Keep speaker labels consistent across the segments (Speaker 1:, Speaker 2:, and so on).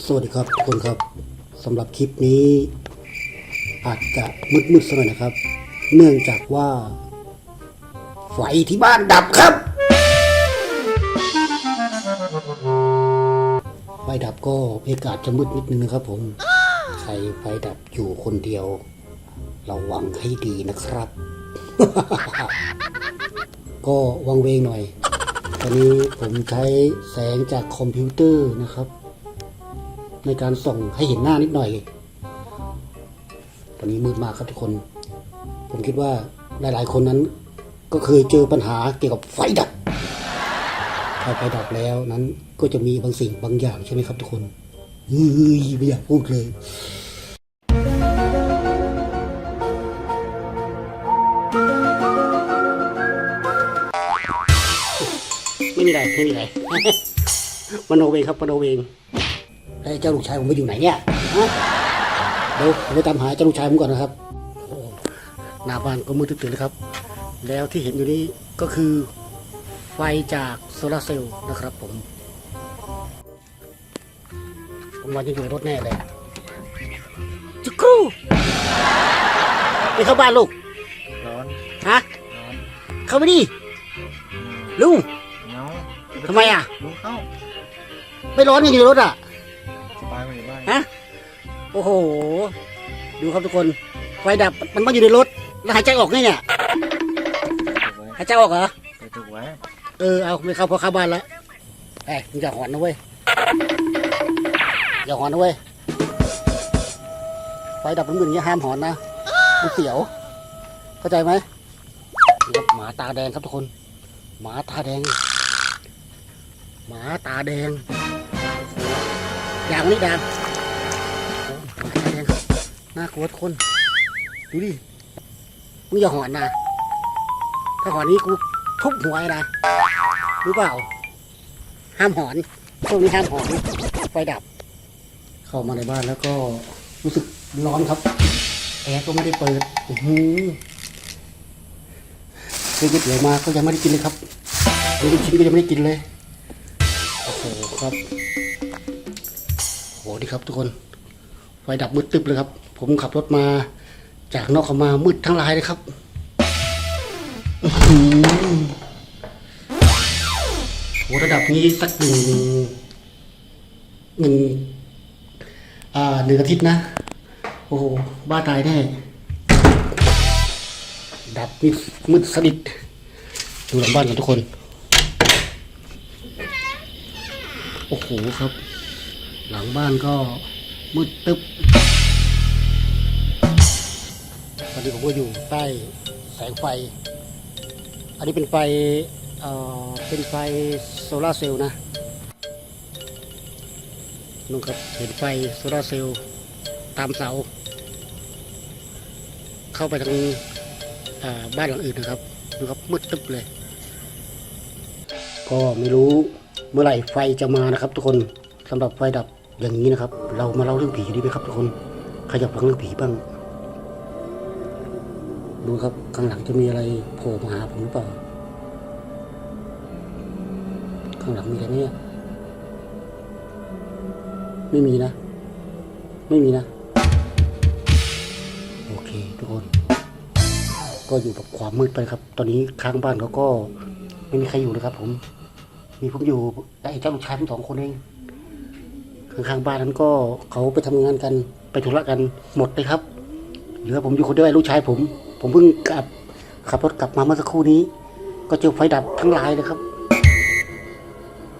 Speaker 1: สวัสดีครับทุกคนครับสำหรับคลิปนี้ อาจจะมืดๆสักหน่อยนะครับ เนื่องจากว่า ไฟที่บ้านดับครับ ไฟดับก็บรรยากาศจะมืดนิดนึงนะครับ ผมใครไฟดับอยู่คนเดียวระวังให้ดีนะครับ ก็วังเวงหน่อย ตอนนี้ผมใช้แสงจากคอมพิวเตอร์นะครับ ในการส่องให้เห็นหน้านิดหน่อย ตอนนี้มืดมากครับทุกคน ผมคิดว่าหลาย ๆ คนนั้น ก็เคยเจอปัญหาเกี่ยวกับไฟดับถ้าไฟดับแล้วนั้นก็จะมีบางสิ่งบางอย่างใช่ไหมครับทุกคนเฮ้ยไม่อยากพูดเลยไม่มีอะไรไม่มีอะไรมโนเวงครับมโนเวง แล้วไอ้เจ้าลูกชายผมไปอยู่ไหนเนี่ยฮะเดี๋ยวผมไปตามหาเจ้าลูกชายผมก่อนนะครับโอ้หน้าบ้านก็มืดตึ๊ดๆเลยครับ แล้วที่เห็นอยู่นี้ก็คือไฟจากโซลาร์เซลล์นะครับผม ผมว่าจะอยู่ในรถแน่เลยจุกครูไปเข้าบ้านลูก
Speaker 2: ร้อน
Speaker 1: ฮะ
Speaker 2: ร้อน
Speaker 1: เข้าไปดิลุง
Speaker 2: เงา
Speaker 1: ทำไมอะ
Speaker 2: ลุงเข้า
Speaker 1: ไม่ร้อนกันอยู่ในรถอะ ฮะโอ้โห ดูครับทุกคน ไฟดับมันมาอยู่ในรถ แล้วหายใจออกไงเนี่ย
Speaker 2: ถูกไว้
Speaker 1: หายใจออกเหรอ
Speaker 2: ไปถูกไว้
Speaker 1: เออเอาไม่เข้าพอเข้าบ้านแล้วเอ้ยมึงอย่าหอนนะเว้ยอย่าหอนนะเว้ยไฟดับมันเหมือนอย่างเงี้ยห้ามหอนนะมันเสียว เข้าใจไหมนี่ครับหมาตาแดงครับทุกคน หมาตาแดง หมาตาแดงอย่างนี้ดัง น่ากลัวทุกคน ดูดิ มึงอย่าหอนนะ ถ้าหอนนี้กูทุบหัวไอ้นะ รู้เปล่า ห้ามหอนช่วงนี้ห้ามหอนไฟดับ เข้ามาในบ้านแล้วก็รู้สึกร้อนครับ แอร์ก็ไม่ได้เปิดอื้อหือซื้อก๋วยเตี๋ยวมาก็ยังไม่ได้กินเลยครับลูกชิ้นก็ยังไม่ได้กินเลย โอ้โหครับโอ้โหดีครับทุกคน ไฟดับมืดตึบเลยครับ ผมขับรถมาจากนอกเขามามืดทั้งลายเลยครับอื้อหือโหระดับนี้สักหนึ่งหนึ่งอ่าหนึ่งอาทิตย์นะ โอ้โห บ้าตายแน่ ดับมืดมืดสนิทดูหลังบ้านกันทุกคน โอ้โหครับ หลังบ้านก็มืดตึ๊บ ตอนนี้ผมก็อยู่ใต้แสงไฟ อันนี้เป็นไฟเอ่อเป็นไฟโซลาเซลล์นะนู่นครับเห็นไฟโซลาเซลล์ตามเสา เข้าไปทางบ้านหลังอื่นนะครับดูครับมืดตึ๊บเลย ก็ไม่รู้เมื่อไหร่ไฟจะมานะครับ ทุกคนสำหรับไฟดับอย่างนี้นะครับ เรามาเล่าเรื่องผีดีไหมครับทุกคนใครอยากฟังเรื่องผีบ้าง ดูครับข้างหลังจะมีอะไรโผล่มาหาผมหรือเปล่า ข้างหลังมีอะไรเนี่ย ไม่มีนะ ไม่มีนะ โอเคทุกคน ก็อยู่กับความมืดไปครับ ตอนนี้ข้างบ้านเขาก็ไม่มีใครอยู่เลยครับ ผม มีผมอยู่ไอ้เจ้าลูกชายผมสองคนเองข้างๆบ้านนั้นก็เขาไปทำงานกันไปธุระกันหมดเลยครับเหลือผมอยู่คนเดียวไอ้ลูกชายผม ผมเพิ่งกลับขับรถกลับมาเมื่อสักครู่นี้ ก็เจอไฟดับทั้งลายเลยครับ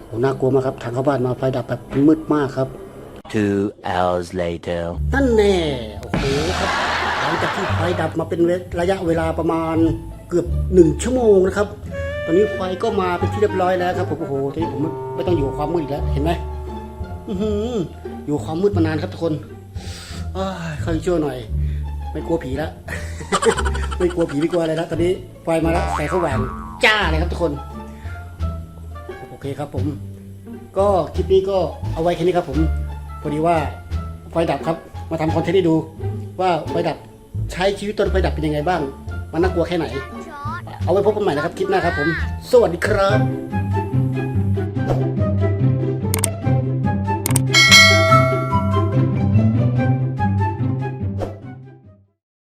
Speaker 1: โหน่ากลัวมากครับ ทางเข้าบ้านมาไฟดับแบบมืดมากครับ
Speaker 3: Two hours later.
Speaker 1: นั่นแน่โอ้โหครับหลังจากที่ไฟดับมาเป็นระยะเวลาประมาณเกือบหนึ่งชั่วโมงนะครับ ตอนนี้ไฟก็มาเป็นที่เรียบร้อยแล้วครับผมโอ้โหทีนี้ผมไม่ต้องอยู่กับความมืดอีกแล้วเห็นไหมอื้อหืออยู่กับความมืดมานานครับทุกคนอ้ายเข้าช่วยหน่อย ไม่กลัวผีแล้ว ไม่กลัวผีไม่กลัวอะไรแล้วตอนนี้ไฟมาแล้วใส่เข้าแหวนจ้าเลยครับทุกคน โอเคครับผม ก็คลิปนี้ก็เอาไว้แค่นี้ครับผมพอดีว่าไฟดับครับ มาทำคอนเทนต์ให้ดู ว่าไฟดับใช้ชีวิตตอนไฟดับเป็นยังไงบ้าง มันน่ากลัวแค่ไหน เอาไว้พบกันใหม่นะครับคลิปหน้าครับผม สวัสดีครับ